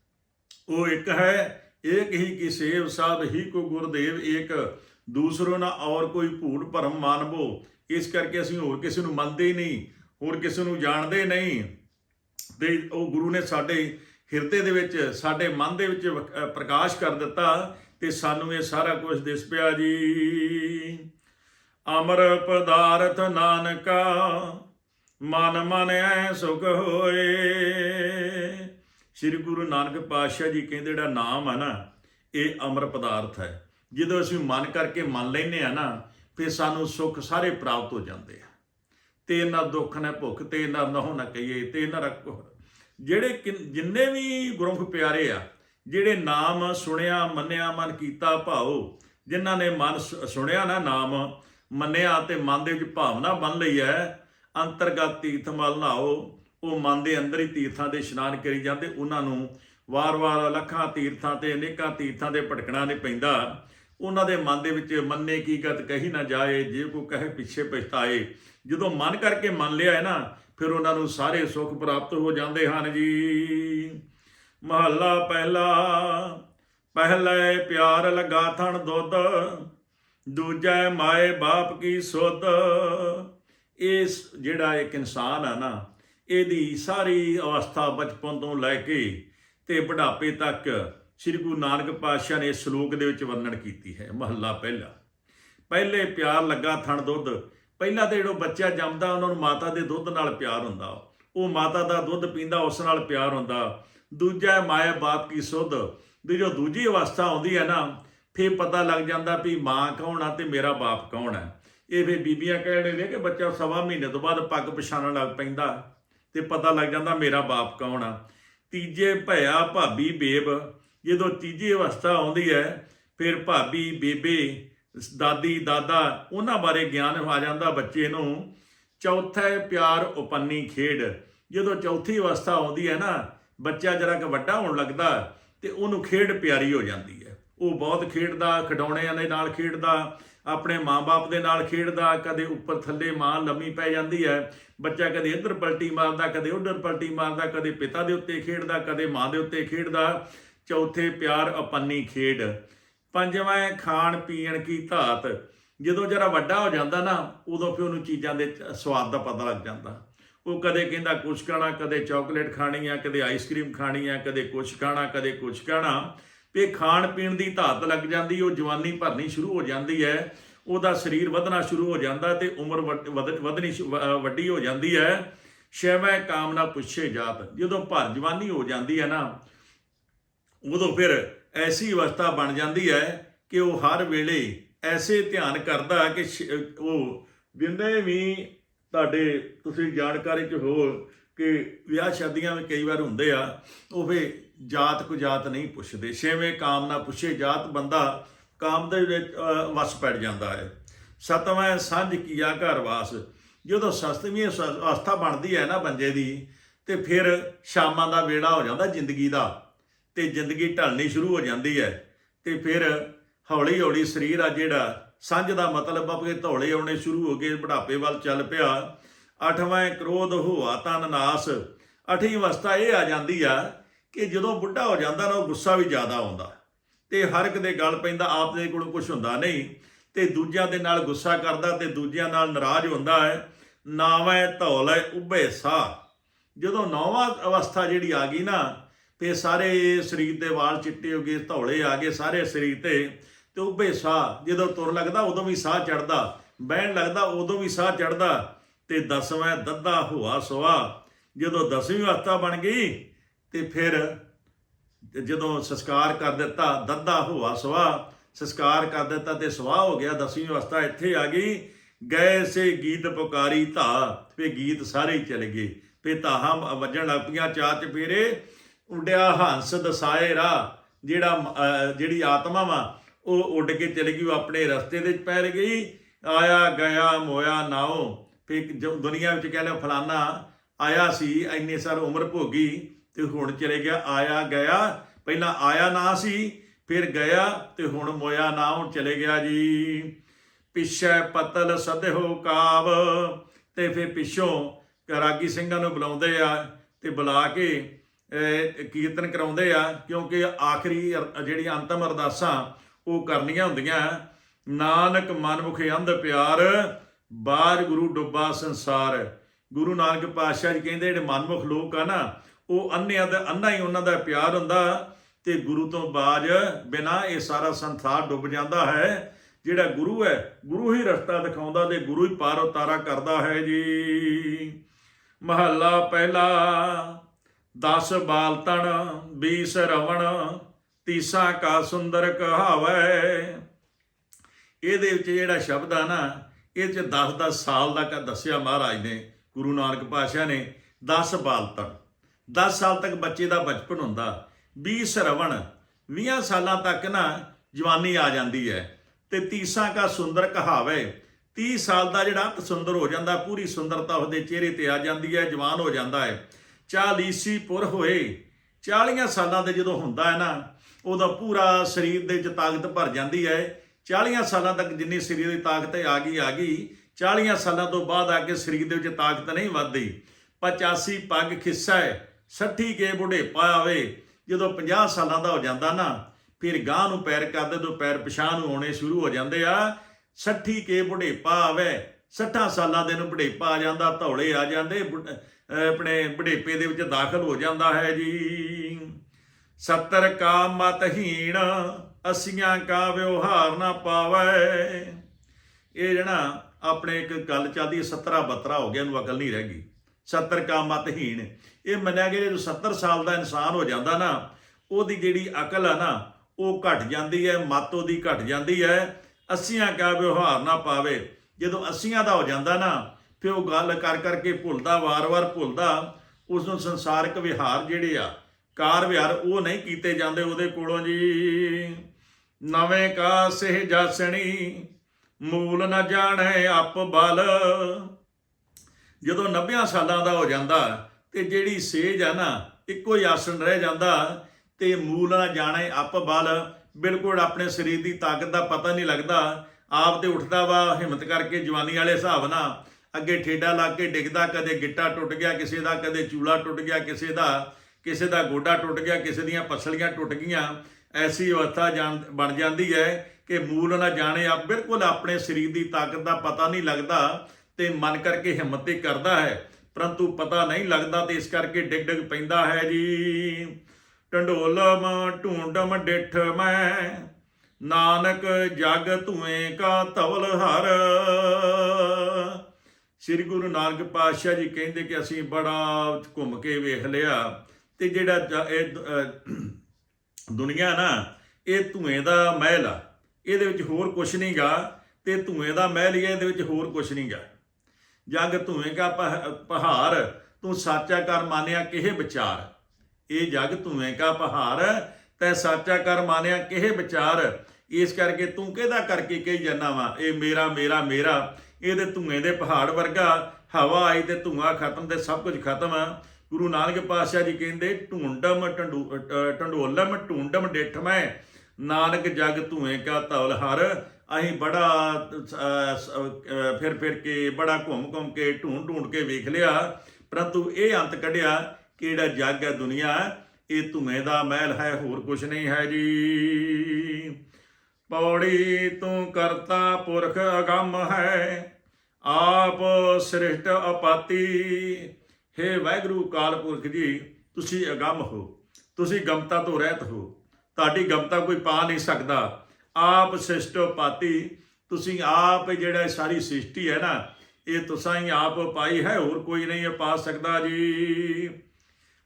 ਉਹ ਇੱਕ ਹੈ, ਏਕ ਹੀ ਕੀ ਸੇਵ ਸਾਧ ਹੀ ਕੋ ਗੁਰਦੇਵ ਏਕ, ਦੂਸਰੋ ਨਾ ਔਰ ਕੋਈ ਭੂਟ ਭਰਮ ਮਾਨਵੋ। ਇਸ ਕਰਕੇ ਅਸੀਂ ਹੋਰ ਕਿਸੇ ਨੂੰ ਮੰਨਦੇ ਹੀ ਨਹੀਂ, ਹੋਰ ਕਿਸੇ ਨੂੰ ਜਾਣਦੇ ਨਹੀਂ। ਤੇ ਉਹ ਗੁਰੂ ਨੇ ਸਾਡੇ ਹਿਰਦੇ ਦੇ ਵਿੱਚ, ਸਾਡੇ ਮਨ ਦੇ ਵਿੱਚ ਪ੍ਰਕਾਸ਼ ਕਰ ਦਿੱਤਾ ਤੇ ਸਾਨੂੰ ਇਹ ਸਾਰਾ ਕੁਝ ਦਿਸ ਪਿਆ ਜੀ। ਅਮਰ ਪਦਾਰਥ ਨਾਨਕਾ ਮਨ ਮਨ ਐ ਸੁਖ ਹੋਏ। ਸ੍ਰੀ ਗੁਰੂ ਨਾਨਕ ਪਾਤਸ਼ਾਹ ਜੀ ਕਹਿੰਦੇ ਜਿਹੜਾ ਨਾਮ ਹੈ ਨਾ, ਇਹ ਅਮਰ ਪਦਾਰਥ ਹੈ। ਜਦੋਂ ਅਸੀਂ ਮਨ ਕਰਕੇ ਮੰਨ ਲੈਨੇ ਆ ਨਾ, ਫਿਰ ਸਾਨੂੰ ਸੁੱਖ ਸਾਰੇ ਪ੍ਰਾਪਤ ਹੋ ਜਾਂਦੇ ਆ। ਤੇ ਨਾ ਦੁੱਖ ਨਾ ਭੁੱਖ, ਤੇ ਨਾ ਨਹੁ ਨਾ ਕਹੀਏ, ਤੇ ਨਾ ਰੱਖ ਜਿਹੜੇ ਕਿਨ- ਜਿੰਨੇ ਵੀ ਗੁਰਮੁਖ ਪਿਆਰੇ ਆ, ਜਿਹੜੇ ਨਾਮ ਸੁਣਿਆ, ਮੰਨਿਆ, ਮਨ ਕੀਤਾ ਭਾਉ, ਜਿਨ੍ਹਾਂ ਨੇ ਮਨ ਸੁ- ਸੁਣਿਆ ਨਾ ਨਾਮ, ਮੰਨਿਆ ਤੇ ਮਨ ਦੇ ਵਿੱਚ ਭਾਵਨਾ ਬਣ ਲਈ ਹੈ ਅੰਤਰਗਤ ਤੀਰਥ ਮਲ ਨਹਾਓ, ਉਹ ਮਨ ਦੇ ਅੰਦਰ ਹੀ ਤੀਰਥਾਂ ਦੇ ਇਸ਼ਨਾਨ ਕਰੀ ਜਾਂਦੇ, ਉਹਨਾਂ ਨੂੰ ਵਾਰ-ਵਾਰ ਲੱਖਾਂ ਤੀਰਥਾਂ ਤੇ, ਅਨੇਕਾਂ ਤੀਰਥਾਂ ਦੇ ਭਟਕਣਾ ਨਹੀਂ ਪੈਂਦਾ। ਉਹਨਾਂ ਦੇ ਮਨ ਦੇ ਵਿੱਚ ਮੰਨੇ ਕੀ ਗਤ ਕਹੀ ਨਾ ਜਾਏ, ਜੇ ਕੋ ਕਹੇ ਪਿੱਛੇ ਪਛਤਾਏ। ਜਦੋਂ ਮਨ ਕਰਕੇ ਮੰਨ ਲਿਆ ਹੈ ਨਾ, ਫਿਰ ਉਹਨਾਂ ਨੂੰ ਸਾਰੇ ਸੁੱਖ ਪ੍ਰਾਪਤ ਹੋ ਜਾਂਦੇ ਹਨ ਜੀ। ਮਹੱਲਾ ਪਹਿਲਾ, ਪਹਿਲੇ ਪਿਆਰ ਲਗਾ ਥਣ ਦੁੱਧ, ਦੂਜਾ ਮਾਏ ਬਾਪ ਕੀ ਸੁੱਧ। ਇਸ ਜਿਹੜਾ ਇੱਕ ਇਨਸਾਨ ਆ ਨਾ, ਇਹਦੀ ਸਾਰੀ ਅਵਸਥਾ ਬਚਪਨ ਤੋਂ ਲੈ ਕੇ ਤੇ ਬੁਢਾਪੇ ਤੱਕ ਸ੍ਰੀ ਗੁਰੂ ਨਾਨਕ ਪਾਤਸ਼ਾਹ ਨੇ ਇਸ ਸ਼ਲੋਕ ਦੇ ਵਿੱਚ ਵਰਣਨ ਕੀਤੀ ਹੈ, ਮਹੱਲਾ ਪਹਿਲਾ। ਪਹਿਲੇ ਪਿਆਰ ਲੱਗਾ ਥਣ ਦੁੱਧ, ਪਹਿਲਾਂ ਤੇ ਜਿਹੜਾ ਬੱਚਾ ਜੰਮਦਾ, ਉਹਨਾਂ ਨੂੰ ਮਾਤਾ ਦੇ ਦੁੱਧ ਨਾਲ ਪਿਆਰ ਹੁੰਦਾ। ਉਹ ਮਾਤਾ ਦਾ ਦੁੱਧ ਪੀਂਦਾ, ਉਸ ਨਾਲ ਪਿਆਰ ਹੁੰਦਾ। ਦੂਜਾ ਮਾਇਆ ਬਾਪ ਕੀ ਸੁਧ। ਦੀ ਜੋ ਦੂਜੀ ਅਵਸਥਾ ਆਉਂਦੀ ਹੈ ਨਾ, ਫੇਰ ਪਤਾ ਲੱਗ ਜਾਂਦਾ ਵੀ ਮਾਂ ਕੌਣ ਆ ਤੇ ਮੇਰਾ ਬਾਪ ਕੌਣ ਹੈ। ਇਹ ਫੇ ਬੀਬੀਆਂ ਕਹਿਣ ਨੇ ਕਿ ਬੱਚਾ ਸਵਾ ਮਹੀਨੇ ਤੋਂ ਬਾਅਦ ਪੱਗ ਪਛਾਣਨ ਲੱਗ ਪੈਂਦਾ ਤੇ ਪਤਾ ਲੱਗ ਜਾਂਦਾ ਮੇਰਾ ਬਾਪ ਕੌਣ ਆ। ਤੀਜੇ ਭਇਆ ਭਾਬੀ ਬੇਬ, ਜਦੋਂ ਤੀਜੀ ਅਵਸਥਾ ਆਉਂਦੀ ਹੈ, ਫਿਰ ਭਾਬੀ, ਬੇਬੇ, ਦਾਦੀ, ਦਾਦਾ, ਉਹਨਾਂ ਬਾਰੇ ਗਿਆਨ ਆ ਜਾਂਦਾ ਬੱਚੇ ਨੂੰ। ਚੌਥਾ ਪਿਆਰ ਉਪੰਨੀ ਖੇਡ, ਜਦੋਂ ਚੌਥੀ ਅਵਸਥਾ ਆਉਂਦੀ ਹੈ ਨਾ, ਬੱਚਾ ਜਰਾ ਕਿ ਵੱਡਾ ਹੋਣ ਲੱਗਦਾ ਤੇ ਉਹਨੂੰ ਖੇਡ ਪਿਆਰੀ ਹੋ ਜਾਂਦੀ ਹੈ। ਉਹ ਬਹੁਤ ਖੇਡਦਾ, ਖਿਡੌਣਿਆਂ ਦੇ ਨਾਲ ਖੇਡਦਾ ਆਪਣੇ ਮਾਂ-ਬਾਪ ਦੇ ਨਾਲ ਖੇਡਦਾ, ਕਦੇ ਉੱਪਰ ਥੱਲੇ ਮਾਂ ਲੰਮੀ ਪੈ ਜਾਂਦੀ ਹੈ, ਬੱਚਾ ਕਦੇ ਇੱਧਰ ਪਲਟੀ ਮਾਰਦਾ, ਕਦੇ ਉੱਧਰ ਪਲਟੀ ਮਾਰਦਾ, ਕਦੇ ਪਿਤਾ ਦੇ ਉੱਤੇ ਖੇਡਦਾ, ਕਦੇ ਮਾਂ ਦੇ ਉੱਤੇ ਖੇਡਦਾ। ਚੌਥੇ ਪਿਆਰ ਅਪੰਨੀ ਖੇਡ। ਪੰਜਵਾਂ ਹੈ ਖਾਣ ਪੀਣ ਕੀ ਧਾਤ। ਜਦੋਂ ਜਰਾ ਵੱਡਾ ਹੋ ਜਾਂਦਾ ਨਾ, ਉਦੋਂ ਫਿਰ ਉਹਨੂੰ ਚੀਜ਼ਾਂ ਦੇ ਸਵਾਦ ਦਾ ਪਤਾ ਲੱਗ ਜਾਂਦਾ। ਉਹ ਕਦੇ ਕਹਿੰਦਾ ਕੁਛ ਖਾਣਾ, ਕਦੇ ਚਾਕਲੇਟ ਖਾਣੀ ਆ, ਕਦੇ ਆਈਸਕ੍ਰੀਮ ਖਾਣੀ ਆ, ਕਦੇ ਕੁਛ ਖਾਣਾ, ਕਦੇ ਕੁਛ ਖਾਣਾ। ਤੇ ਖਾਣ ਪੀਣ ਦੀ ਧਾਤ ਲੱਗ ਜਾਂਦੀ, ਉਹ ਜਵਾਨੀ ਭਰਨੀ ਸ਼ੁਰੂ ਹੋ ਜਾਂਦੀ ਹੈ, ਉਹਦਾ ਸਰੀਰ ਵਧਣਾ ਸ਼ੁਰੂ ਹੋ ਜਾਂਦਾ ਤੇ ਉਮਰ ਵੱਡ- ਵਧ- ਵਧਣੀ ਸ਼ੁ- ਵੱਡੀ ਹੋ ਜਾਂਦੀ ਹੈ। ਸ਼ੈਵੈ ਕਾਮਨਾ ਪੁੱਛੇ ਜਾਤ। ਜਦੋਂ ਭਰ ਜਵਾਨੀ ਹੋ ਜਾਂਦੀ ਹੈ ਨਾ, ਉਦੋਂ ਫਿਰ ਐਸੀ ਅਵਸਥਾ ਬਣ ਜਾਂਦੀ ਹੈ ਕਿ ਉਹ ਹਰ ਵੇਲੇ ਐਸੇ ਧਿਆਨ ਕਰਦਾ ਕਿ ਸ਼- ਉਹ ਜਿੰਨੇ ਵੀ ਤੁਹਾਡੇ ਤੁਸੀਂ ਜਾਣਕਾਰੀ 'ਚ ਹੋ ਕਿ ਵਿਆਹ ਸ਼ਾਦੀਆਂ ਵਿੱਚ ਕਈ ਵਾਰ ਹੁੰਦੇ ਆ, ਉਹ ਫੇ ਜਾਤ ਕੋ ਜਾਤ ਨਹੀਂ ਪੁੱਛਦੇ। ਛੇਵੇਂ ਕਾਮ ਨਾ ਪੁੱਛੇ ਜਾਤ ਬੰਦਾ ਕਾਮ ਦੇ ਵਿੱਚ ਅ, ਵਸ ਪੜ ਜਾਂਦਾ ਹੈ। ਸਤਵਾਂ ਸਾਂਝ ਕੀਆ ਘਰ ਵਾਸ। ਜਦੋਂ ਸਸਤਵੀਂ ਅਸ- ਅਵਸਥਾ ਬਣਦੀ ਹੈ ਨਾ ਬੰਦੇ ਦੀ ਤੇ ਫਿਰ ਸ਼ਾਮਾਂ ਦਾ ਵੇਲਾ ਹੋ ਜਾਂਦਾ ਜ਼ਿੰਦਗੀ ਦਾ ਤੇ ਜ਼ਿੰਦਗੀ ਢਲਣੀ ਸ਼ੁਰੂ ਹੋ ਜਾਂਦੀ ਹੈ। ਤੇ ਫਿਰ ਹੌਲੀ ਹੌਲੀ ਸਰੀਰ ਆ ਜਿਹੜਾ ਸਾਂਝ ਦਾ ਮਤਲਬ ਆ ਕਿ ਧੌਲੇ ਆਉਣੇ ਸ਼ੁਰੂ ਹੋ ਗਏ ਬੁਢਾਪੇ ਵੱਲ ਚੱਲ ਪਿਆ। ਅੱਠਵਾਂ ਕ੍ਰੋਧ ਹੋਆ ਤਨ ਨਾਸ। ਅਠਵੀਂ ਅਵਸਥਾ ਇਹ ਆ ਜਾਂਦੀ ਆ ਕਿ ਜਦੋਂ ਬੁੱਢਾ ਹੋ ਜਾਂਦਾ ਨਾ, ਉਹ ਗੁੱਸਾ ਵੀ ਜ਼ਿਆਦਾ ਆਉਂਦਾ। ਤੇ ਹਰ ਇੱਕ ਦੇ ਗੱਲ ਪੈਂਦਾ, ਆਪ ਦੇ ਕੋਲ ਕੁਝ ਹੁੰਦਾ ਨਹੀਂ। ਤੇ ਦੂਜਿਆਂ ਦੇ ਨਾਲ ਗੁੱਸਾ ਕਰਦਾ ਤੇ ਦੂਜਿਆਂ ਨਾਲ ਨਾਰਾਜ਼ ਹੁੰਦਾ ਹੈ। ਨਾਵੇਂ ਧੌਲੇ ਉੱਭੇ ਸਾਹ ਜਦੋਂ ਨੌਵਾਂ ਅਵਸਥਾ ਜਿਹੜੀ ਆ ਗਈ ਨਾ, ਤੇ ਸਾਰੇ ਸਰੀਰ ਦੇ ਵਾਲ ਚਿੱਟੇ ਹੋ ਗਏ, ਧੌਲੇ ਆ ਗਏ, ਸਾਰੇ ਸਰੀਰ ਤੇ ਤੇ ਉੱਭੇ ਸਾਹ ਜਦੋਂ ਤੁਰ ਲੱਗਦਾ, ਉਦੋਂ ਵੀ ਸਾਹ ਚੜਦਾ ਬਹਿਣ ਲੱਗਦਾ, ਉਦੋਂ ਵੀ ਸਾਹ ਚੜਦਾ ਤੇ ਦਸਵਾਂ ਦੱਦਾ ਹੁਆ ਸਵਾ। ਜਦੋਂ ਦਸਵੀਂ ਅਵਸਥਾ ਬਣ ਗਈ ਤੇ ਫਿਰ ਜਦੋਂ ਸੰਸਕਾਰ ਕਰ ਦਿੱਤਾ ਦੱਦਾ ਹੋਆ ਸਵਾ, ਸੰਸਕਾਰ ਕਰ ਦਿੱਤਾ ਤੇ ਸਵਾਹ ਹੋ ਗਿਆ, ਦਸਵੀਂ ਅਵਸਥਾ ਇੱਥੇ ਆ ਗਈ। ਗਏ ਸੇ ਗੀਤ ਪੁਕਾਰੀ ਧਾ, ਫੇ ਗੀਤ ਸਾਰੇ ਹੀ ਚਲੇ ਗਏ। ਫੇ ਧਾਹਾਂ ਵੱਜਣ ਲੱਗ ਪਈਆਂ ਚਾਰ ਚਪੇਰੇ ਉੱਡਿਆ ਹੰਸ ਦਸਾਏ ਰਾ ਜਿਹੜਾ ਜਿਹੜੀ ਆਤਮਾ ਵਾ, ਉਹ ਉੱਡ ਕੇ ਚਲੀ ਗਈ, ਉਹ ਆਪਣੇ ਰਸਤੇ ਦੇ ਪੈਰ ਗਈ। ਆਇਆ, ਗਿਆ, ਮੋਇਆ ਨਾਓ ਫੇ ਦੁਨੀਆ ਵਿੱਚ ਕਹਿ ਲਿਆ ਫਲਾਨਾ ਆਇਆ ਸੀ, ਇੰਨੇ ਸਾਲ ਉਮਰ ਭੋਗੀ। ਤੇ ਹੁਣ ਚਲੇ ਗਿਆ, ਆਇਆ, ਗਿਆ। ਪਹਿਲਾਂ ਆਇਆ ਨਾ ਸੀ, ਫਿਰ ਗਿਆ ਤੇ ਹੁਣ ਮੋਇਆ ਨਾ, ਹੁਣ ਚਲੇ ਗਿਆ ਜੀ। ਪਿੱਛੇ ਪਤਲ ਸਦਹੋ ਕਾਵ ਤੇ ਫਿਰ ਪਿੱਛੋਂ ਰਾਗੀ ਸਿੰਘਾਂ ਨੂੰ ਬੁਲਾਉਂਦੇ ਆ ਤੇ ਬੁਲਾ ਕੇ ਕੀਰਤਨ ਕਰਾਉਂਦੇ ਆ, ਕਿਉਂਕਿ ਆਖਰੀ ਅਰ- ਜਿਹੜੀ ਅੰਤਮ ਅਰਦਾਸਾਂ ਉਹ ਕਰਨੀਆਂ ਹੁੰਦੀਆਂ। ਨਾਨਕ ਮਨਮੁਖੇ ਅੰਧ ਪਿਆਰ ਬਾਜ ਗੁਰੂ ਡੁੱਬਾ ਸੰਸਾਰ। ਗੁਰੂ ਨਾਨਕ ਪਾਤਸ਼ਾਹ ਜੀ ਕਹਿੰਦੇ, ਜਿਹੜੇ ਮਨਮੁਖ ਲੋਕ ਆ ਨਾ ਉਹ ਅੰਨਿਆਂ ਦਾ ਅੰਨਾ ਹੀ ਉਹਨਾਂ ਦਾ ਪਿਆਰ ਹੁੰਦਾ ਤੇ ਗੁਰੂ ਤੋਂ ਬਾਜ ਬਿਨਾ ਇਹ ਸਾਰਾ ਸੰਸਾਰ ਡੁੱਬ ਜਾਂਦਾ ਹੈ। ਜਿਹੜਾ ਗੁਰੂ ਹੈ, ਗੁਰੂ ਹੀ ਰਸਤਾ ਦਿਖਾਉਂਦਾ ਤੇ ਗੁਰੂ ਹੀ ਪਾਰ ਉਤਾਰਾ ਕਰਦਾ ਹੈ ਜੀ। ਮਹੱਲਾ ਪਹਿਲਾ 10 ਬਾਲਤਣ 20 ਰਵਣ, ਤੀਸਾ ਕਾ ਸੁੰਦਰ ਕਹਾਵੇ। ਇਹਦੇ ਵਿੱਚ ਜਿਹੜਾ ਸ਼ਬਦ ਆ ਨਾ, ਇਹ ਚ 10-10 ਸਾਲ ਦਾ ਕਾ ਦੱਸਿਆ ਮਹਾਰਾਜ ਨੇ, ਗੁਰੂ ਨਾਨਕ ਪਾਤਸ਼ਾਹ ਨੇ 10 ਬਾਲਤਣ। 10 ਸਾਲ ਤੱਕ ਬੱਚੇ ਦਾ ਬਚਪਨ ਹੁੰਦਾ 20 ਸਰਵਣ 20 ਸਾਲਾਂ ਤੱਕ ਨਾ ਜਵਾਨੀ ਆ ਜਾਂਦੀ ਹੈ ਤੇ ਤੀਸਾਂ ਕਾ ਸੁੰਦਰ ਕਹਾਵੇ। 30 ਸਾਲ ਦਾ ਜਿਹੜਾ ਅੰਤ ਸੁੰਦਰ ਹੋ ਜਾਂਦਾ, ਪੂਰੀ ਸੁੰਦਰਤਾ ਉਹਦੇ ਚਿਹਰੇ ਤੇ ਆ ਜਾਂਦੀ ਹੈ, ਜਵਾਨ ਹੋ ਜਾਂਦਾ ਹੈ। 40 ਪੁਰ ਹੋਏ 40 ਸਾਲਾਂ ਦੇ ਜਦੋਂ ਹੁੰਦਾ ਹੈ ਨਾ, ਉਹਦਾ ਪੂਰਾ ਸਰੀਰ ਦੇ ਵਿੱਚ ਤਾਕਤ ਭਰ ਜਾਂਦੀ ਹੈ। 40 ਸਾਲਾਂ ਤੱਕ ਜਿੰਨੀ ਸਰੀਰ ਦੀ ਤਾਕਤ ਆ ਗਈ ਆ ਗਈ। 40 ਸਾਲਾਂ ਤੋਂ ਬਾਅਦ ਆ ਕੇ ਸਰੀਰ ਦੇ ਵਿੱਚ ਤਾਕਤ ਨਹੀਂ ਵੱਧਦੀ। 85 ਪੱਗ ਖਿੱਸਾ ਹੈ 60 ਕੇ ਬੁਢੇਪਾ ਆਵੇ ਜਦੋਂ 50 ਸਾਲਾਂ ਦਾ ਹੋ ਜਾਂਦਾ ਨਾ, ਫਿਰ ਗਾਂ ਨੂੰ ਪੈਰ ਕਰਦੇ ਤੋਂ ਪੈਰ ਪਛਾਣ ਨੂੰ ਆਉਣੇ ਸ਼ੁਰੂ ਹੋ ਜਾਂਦੇ ਆ। 60 ਕੇ ਬੁਢੇਪਾ ਆਵੇ 60 ਸਾਲਾਂ ਦੇ ਨੂੰ ਬੁਢੇਪਾ ਆ ਜਾਂਦਾ, ਧੌਲੇ ਆ ਜਾਂਦੇ, ਬੁਢ- ਆਪਣੇ ਬੁਢੇਪੇ ਦੇ ਵਿੱਚ ਦਾਖਲ ਹੋ ਜਾਂਦਾ ਹੈ ਜੀ। 70 ਕਾ ਮਤਹੀਣ ਅਸੀਆਂ ਕਾ ਵਿਵਹਾਰ ਨਾ ਪਾਵੇ। ਇਹ ਜਿਹੜਾ ਆਪਣੇ ਇੱਕ ਗੱਲ ਚੱਲਦੀ 17 ਬਤਰਾ ਹੋ ਗਿਆ ਇਹਨੂੰ ਅਕਲ ਨਹੀਂ ਰਹਿ ਗਈ। 70 ਕਾ ਮਤਹੀਣ ਇਹ ਮੰਨਿਆ ਗਿਆ ਜਦੋਂ 70 ਸਾਲ ਦਾ ਇਨਸਾਨ ਹੋ ਜਾਂਦਾ ਨਾ, ਉਹਦੀ ਜਿਹੜੀ ਅਕਲ ਆ ਨਾ, ਉਹ ਘਟ ਜਾਂਦੀ ਹੈ, ਮਤ ਉਹਦੀ ਘਟ ਜਾਂਦੀ ਹੈ। ਅਸੀਆਂ ਕਾ ਵਿਵਹਾਰ ਨਾ ਪਾਵੇ। ਜਦੋਂ ਅਸੀਆਂ ਦਾ ਹੋ ਜਾਂਦਾ ਨਾ, ਫਿਰ ਉਹ ਗੱਲ ਕਰ ਕਰਕੇ ਭੁੱਲਦਾ, ਵਾਰ-ਵਾਰ ਭੁੱਲਦਾ। ਉਸ ਨੂੰ ਸੰਸਾਰਿਕ ਵਿਹਾਰ ਜਿਹੜੇ ਆ, ਕਾਰ ਵਿਹਾਰ ਉਹ ਨਹੀਂ ਕੀਤੇ ਜਾਂਦੇ ਉਹਦੇ ਕੋਲੋਂ ਜੀ। ਨਵੇਂ ਕਾ ਸਹਿ ਜਾਸਣੀ ਮੂਲ ਨ ਜਾਣੈ ਅਪ ਬਲ। ਜਦੋਂ 90 ਸਾਲਾਂ ਦਾ ਹੋ ਜਾਂਦਾ ਤੇ ਜਿਹੜੀ ਸੇਜ ਆ ਨਾ, ਇੱਕੋ ਹੀ ਆਸਣ ਰਹਿ ਜਾਂਦਾ ਤੇ ਮੂਲ ਨਾ ਜਾਣੇ ਅਪ ਬਲ। ਬਿਲਕੁਲ ਆਪਣੇ ਸਰੀਰ ਦੀ ਤਾਕਤ ਦਾ ਪਤਾ ਨਹੀਂ ਲੱਗਦਾ। ਆਪ ਤੇ ਉੱਠਦਾ ਵਾ, ਹਿੰਮਤ ਕਰਕੇ ਜਵਾਨੀ ਵਾਲੇ ਹਿਸਾਬ ਨਾਲ। ਅੱਗੇ ਠੇਡਾ ਲਾ ਕੇ ਡਿੱਗਦਾ, ਕਦੇ ਗਿੱਟਾ ਟੁੱਟ ਗਿਆ, ਕਿਸੇ ਦਾ ਕਦੇ ਚੂਲਾ ਟੁੱਟ ਗਿਆ, ਕਿਸੇ ਦਾ ਕਿਸੇ ਦਾ ਗੋਡਾ ਟੁੱਟ ਗਿਆ, ਕਿਸੇ ਦੀਆਂ ਪਸਲੀਆਂ ਟੁੱਟ ਗਈਆਂ। ਐਸੀ ਅਵਸਥਾ ਜਾਣ- ਬਣ ਜਾਂਦੀ ਹੈ ਕਿ ਮੂਲ ਨਾ ਜਾਣੇ ਆ ਬਿਲਕੁਲ ਆਪਣੇ ਸਰੀਰ ਦੀ ਤਾਕਤ ਦਾ ਪਤਾ ਨਹੀਂ ਲੱਗਦਾ। ਤੇ ਮਨ ਕਰਕੇ ਹਿੰਮਤ ਤੇ ਕਰਦਾ ਹੈ, ਪਰੰਤੂ ਪਤਾ ਨਹੀਂ ਲੱਗਦਾ ਤੇ ਇਸ ਕਰਕੇ ਡਿੱਗ ਡਿੱਗ ਪੈਂਦਾ ਹੈ ਜੀ। ਢੰਡੋਲਮ ਢੂੰਡਮ ਡਿਠ ਮੈਂ, ਨਾਨਕ ਜਗ ਧੂਏ ਕਾ ਤਵਲ ਹਰ। ਸ੍ਰੀ ਗੁਰੂ ਨਾਨਕ ਪਾਤਸ਼ਾਹ ਜੀ ਕਹਿੰਦੇ ਕਿ ਅਸੀਂ ਬੜਾ ਘੁੰਮ ਕੇ ਵੇਖ ਲਿਆ ਤੇ ਜਿਹੜਾ ਜ- ਇਹ ਦੁਨੀਆ ਨਾ, ਇਹ ਧੂਏ ਦਾ ਮਹਿਲ ਆ। ਇਹਦੇ ਵਿੱਚ ਹੋਰ ਕੁਝ ਨਹੀਂਗਾ ਤੇ ਧੂਏ ਦਾ ਮਹਿਲ ਹੀ ਇਹਦੇ ਵਿੱਚ ਹੋਰ ਕੁਝ ਨਹੀਂਗਾ ਜਗ ਧੂਏ ਕਾ ਪਹ- ਪਹਾੜ, ਤੂੰ ਸਾਚਾ ਕਰ ਮਾਨਿਆ ਕਿਹੇ ਵਿਚਾਰ? ਇਹ ਜਗ ਧੂਏ ਕਾ ਪਹਾੜ, ਤੈ ਸਾਚਾ ਕਰ ਮਾਨਿਆ ਕਿਹੇ ਵਿਚਾਰ? ਇਸ ਕਰਕੇ ਤੂੰ ਕਿਹਦਾ ਕਰਕੇ ਕਹੀ ਜਾਂਦਾ ਵਾ? ਇਹ ਮੇਰਾ ਮੇਰਾ ਮੇਰਾ। ਇਹਦੇ ਧੂਏ ਦੇ ਪਹਾੜ ਵਰਗਾ। ਹਵਾ ਆਈ ਤੇ ਧੂਆ ਖਤਮ ਤੇ ਸਭ ਕੁਝ ਖਤਮ। ਆ ਗੁਰੂ ਨਾਨਕ ਪਾਤਸ਼ਾਹ ਜੀ ਕਹਿੰਦੇ, ਢੂੰਡਮ ਢੰਡੂ ਢੰਡੋਲਮ ਢੂੰਡਮ ਡਿਠ ਨਾਨਕ ਜਗ ਧੂਏ ਕਾ ਧਵਲ ਹਰ। ਅਸੀਂ ਬੜਾ ਫਿਰ ਫਿਰ ਕੇ ਬੜਾ ਘੁੰਮ ਘੁੰਮ ਕੇ, ਢੂੰਡ ਢੂੰਡ ਕੇ ਵੇਖ ਲਿਆ। ਪਰੰਤੂ ਇਹ ਅੰਤ ਕੱਢਿਆ ਕਿ ਜਿਹੜਾ ਜੱਗ ਹੈ ਦੁਨੀਆ, ਇਹ ਧੂਏ ਦਾ ਮਹਿਲ ਹੈ, ਹੋਰ ਕੁਝ ਨਹੀਂ ਹੈ ਜੀ। ਪੌੜੀ ਤੂੰ ਕਰਤਾ ਪੁਰਖ ਅਗੰਮ ਹੈ, ਆਪ ਸ੍ਰਿਸ਼ਟ ਅਪਾਤੀ। हे ਵਾਹਿਗੁਰੂ ਕਾਲ ਪੁਰਖ ਜੀ, ਤੁਸੀਂ ਅਗੰਮ ਹੋ, ਤੁਸੀਂ ਗਮਤਾ ਤੋਂ ਰਹਿਤ ਹੋ। ਤੁਹਾਡੀ ਗਮਤਾ ਕੋਈ ਪਾ ਨਹੀਂ ਸਕਦਾ। ਆਪ ਸ੍ਰਿਸ਼ਟ ਪਾਤੀ ਤੁਸੀਂ ਆਪ ਜਿਹੜਾ ਸਾਰੀ ਸ੍ਰਿਸ਼ਟੀ ਹੈ ਨਾ, ਇਹ ਤੁਸੀਂ ਹੀ ਆਪ ਪਾਈ ਹੈ, ਹੋਰ ਕੋਈ ਨਹੀਂ ਇਹ ਪਾ ਸਕਦਾ ਜੀ।